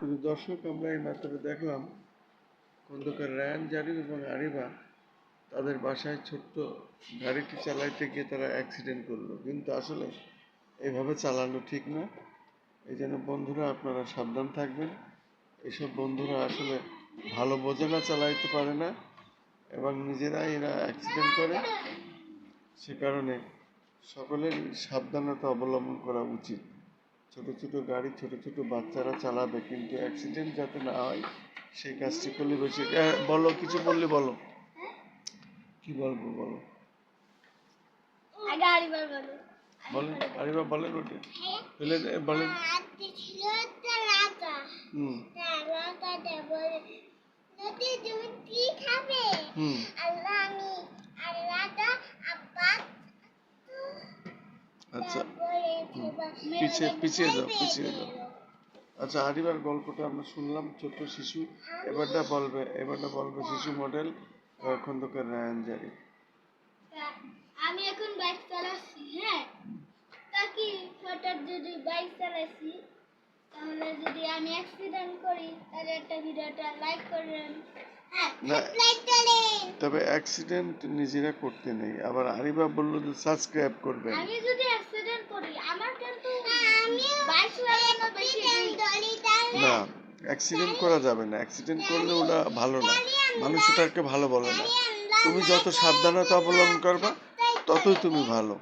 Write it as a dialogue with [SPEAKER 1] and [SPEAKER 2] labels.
[SPEAKER 1] শুধু দর্শক আমরা এই মাত্র দেখলাম খন্দকার রায়ান জারিফ এবং আরিবা তাদের বাসায় ছোট্ট গাড়িটি চালাইতে গিয়ে তারা অ্যাক্সিডেন্ট করল। কিন্তু আসলে এভাবে চালানো ঠিক না। এই জন্য বন্ধুরা, আপনারা সাবধান থাকবেন। এসব বন্ধুরা আসলে ভালো বোঝে না, চালাইতে পারে না এবং নিজেরাই এরা অ্যাক্সিডেন্ট করে। সে কারণে সকলের সাবধানতা অবলম্বন করা উচিত। ছোট ছোট গাড়ি ছোট ছোট বাচ্চারা চালাবে কিন্তু অ্যাক্সিডেন্ট যাতে না হয় সেই কাজটি করলে বেশি বলো কিছু বললে বলো। কি বলব বলো? বলেন আরিবা বলেন ওটা বলেন
[SPEAKER 2] একটা রাজা।
[SPEAKER 1] হুম। আচ্ছা। পিছিয়ে পিছিয়ে যাও পিছিয়ে যাও। আচ্ছা আরিবার গল্পটা আমরা শুনলাম ছোট্ট শিশু। এবারটা বলবে এবারটা বলবে শিশু মডেল খন্দকার রায়ান জারি।
[SPEAKER 2] আমি এখন বাইক চালাচ্ছি হ্যাঁ? তা কি হঠাৎ যদি বাইক চালাচ্ছি তাহলে যদি আমি অ্যাক্সিডেন্ট করি তাহলে একটা ভিডিওটা লাইক করবেন। হ্যাঁ। করেন
[SPEAKER 1] তবে অ্যাক্সিডেন্ট নিজেরা করতে নেই। আবার আরিবা বলল যে সাবস্ক্রাইব করবেন।
[SPEAKER 2] আমি যদি
[SPEAKER 1] না অ্যাক্সিডেন্ট করা যাবে না। অ্যাক্সিডেন্ট করলে ওটা ভালো না। মানুষ ওটাকে ভালো বলে না। তুমি যত সাবধানতা অবলম্বন করবা, ততই তুমি ভালো।